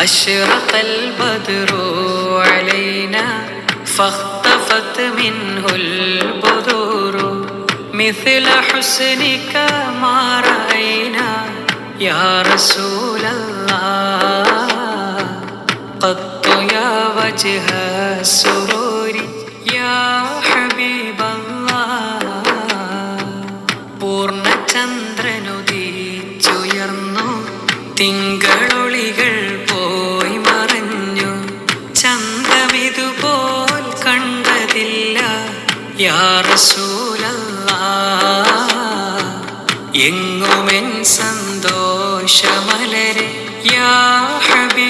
أشرق البدر علينا فاختفت منه البذور. مثل حسنك ما رأينا يا رسول الله. قط يا وجه السرور يا എങ്ങുമെൻ സന്തോഷമലരെ യാ ഹബീബല്ലാ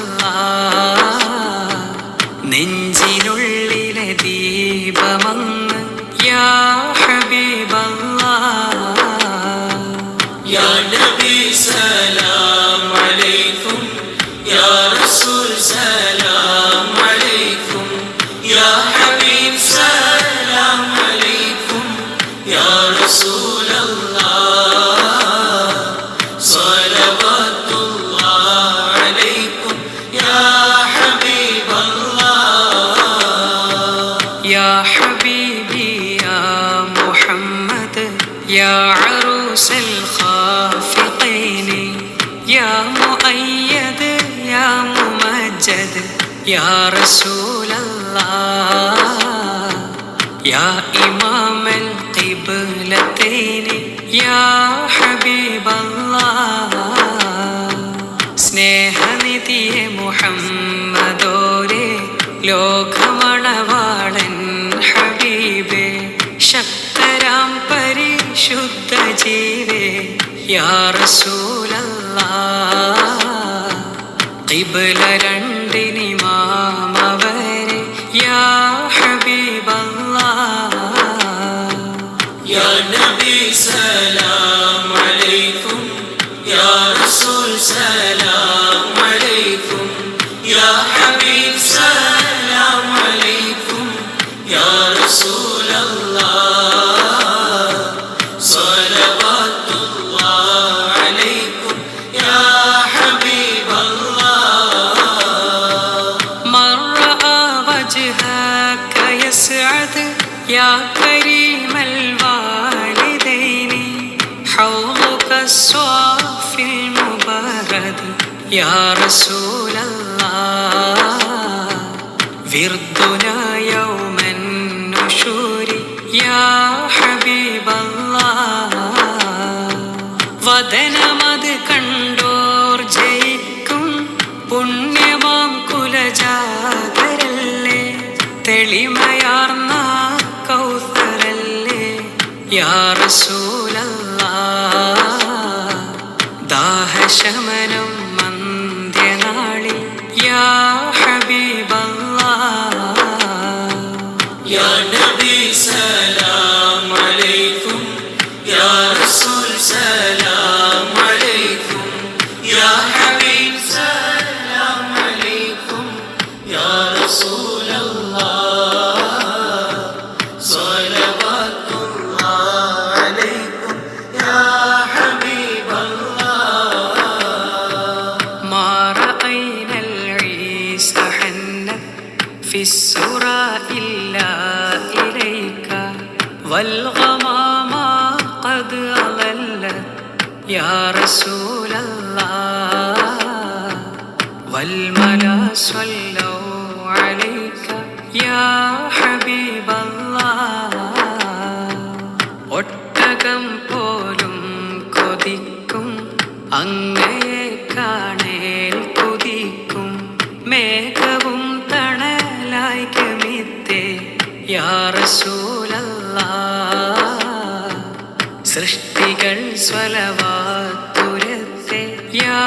يا عروس الخافقين يا مؤيد يا ممجد يا رسول الله يا إمام القبلتين يا حبيب الله സ്നേഹനിധിയെ മുഹമ്മദോരെ ലോകമണവാളൻ റസൂലേ റസൂലല്ലാ ഖിബ്ല രണ്ടിനി മാമവരെ യാ ഹബീബല്ലാ യാ നബീ يا كريم الوالدين حوضك الصافي المبارد يا رسول الله وردنا يوم النشور يا حبيب الله വദനമത് കണ്ടോർ ജയിക്കും പുണ്യമാം കുലജാതരല്ലേ തെളിമയാർന്ന കൗസരല്ലേ യാ റസൂലല്ലാ ദാഹശമനം മന്ത്യനാളിൽ യാ في السرى إلا إليك والغمام قد أظلت യാ റസൂലല്ലാ والملا صلوا عليك يا حبيب الله ഒട്ടകം പോലും കൊതിക്കും അങ്ങയെ കാണേൽ കൊതിക്കും മേഘവും സൃഷ്ടികൾ സ്വലവാത്തുരത്തെ യാ